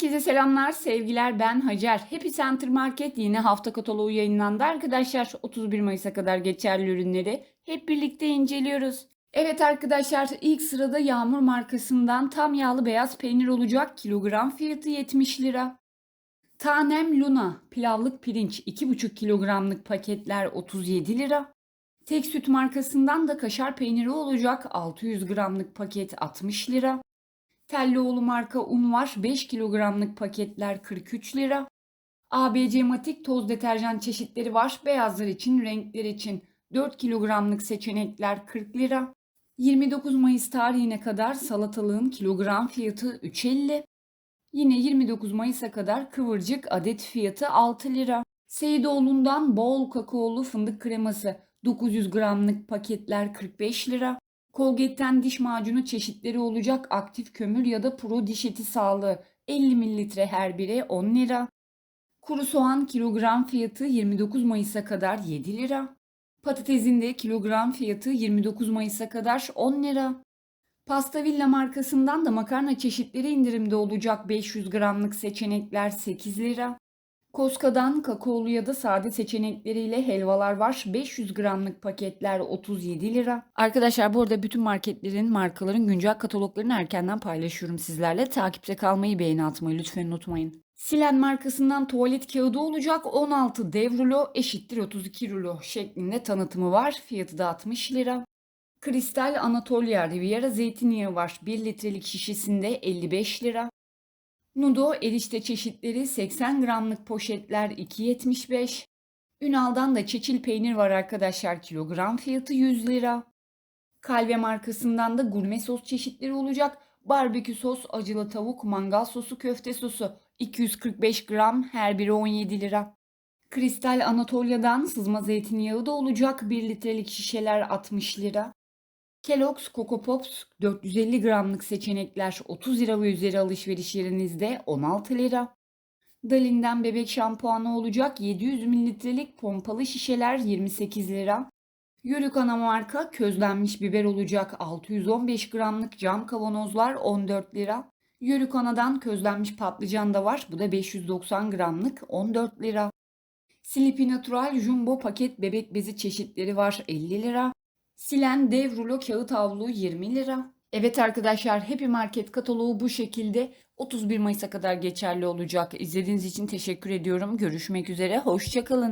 Herkese selamlar, sevgiler. Ben Hacer. Happy Center Market yine hafta kataloğu yayınlandı. Arkadaşlar 31 Mayıs'a kadar geçerli ürünleri hep birlikte inceliyoruz. Evet arkadaşlar ilk sırada Yağmur markasından tam yağlı beyaz peynir olacak. Kilogram fiyatı 70 lira. Tanem Luna pilavlık pirinç 2,5 kilogramlık paketler 37 lira. Tek süt markasından da kaşar peyniri olacak 600 gramlık paket 60 lira. Tellioğlu marka un var 5 kilogramlık paketler 43 lira. ABC Matik toz deterjan çeşitleri var beyazlar için renkler için 4 kilogramlık seçenekler 40 lira. 29 Mayıs tarihine kadar salatalığın kilogram fiyatı 3.50. Yine 29 Mayıs'a kadar kıvırcık adet fiyatı 6 lira. Seyidoğlu'ndan bol kakaolu fındık kreması 900 gramlık paketler 45 lira. Colgate'ten diş macunu çeşitleri olacak aktif kömür ya da pro diş eti sağlığı 50 mililitre her biri 10 lira. Kuru soğan kilogram fiyatı 29 Mayıs'a kadar 7 lira. Patatesin de kilogram fiyatı 29 Mayıs'a kadar 10 lira. Pasta Villa markasından da makarna çeşitleri indirimde olacak 500 gramlık seçenekler 8 lira. Koska'dan kakaolu ya da sade seçenekleriyle helvalar var. 500 gramlık paketler 37 lira. Arkadaşlar bu arada bütün marketlerin, markaların güncel kataloglarını erkenden paylaşıyorum sizlerle. Takipte kalmayı, beğeni atmayı lütfen unutmayın. Silen markasından tuvalet kağıdı olacak 16 dev rulo eşittir 32 rulo şeklinde tanıtımı var. Fiyatı da 60 lira. Kristal Anatolia Riviera zeytinyağı var. 1 litrelik şişesinde 55 lira. Nudo erişte çeşitleri 80 gramlık poşetler 2.75. Ünal'dan da çeçil peynir var arkadaşlar. Kilogram fiyatı 100 lira. Kalve markasından da gurme sos çeşitleri olacak. Barbekü sos, acılı tavuk, mangal sosu, köfte sosu 245 gram her biri 17 lira. Kristal Anatolia'dan sızma zeytinyağı da olacak. 1 litrelik şişeler 60 lira. Kellogg's Coco Pops 450 gramlık seçenekler 30 lira ve üzeri alışveriş yerinizde 16 lira. Dalin'den bebek şampuanı olacak 700 mililitrelik pompalı şişeler 28 lira. Yörük ana marka közlenmiş biber olacak 615 gramlık cam kavanozlar 14 lira. Yörük anadan közlenmiş patlıcan da var bu da 590 gramlık 14 lira. Sleepy Natural Jumbo paket bebek bezi çeşitleri var 50 lira. Silen dev rulo kağıt havlu 20 lira. Evet arkadaşlar Happy Market kataloğu bu şekilde 31 Mayıs'a kadar geçerli olacak. İzlediğiniz için teşekkür ediyorum. Görüşmek üzere. Hoşçakalın.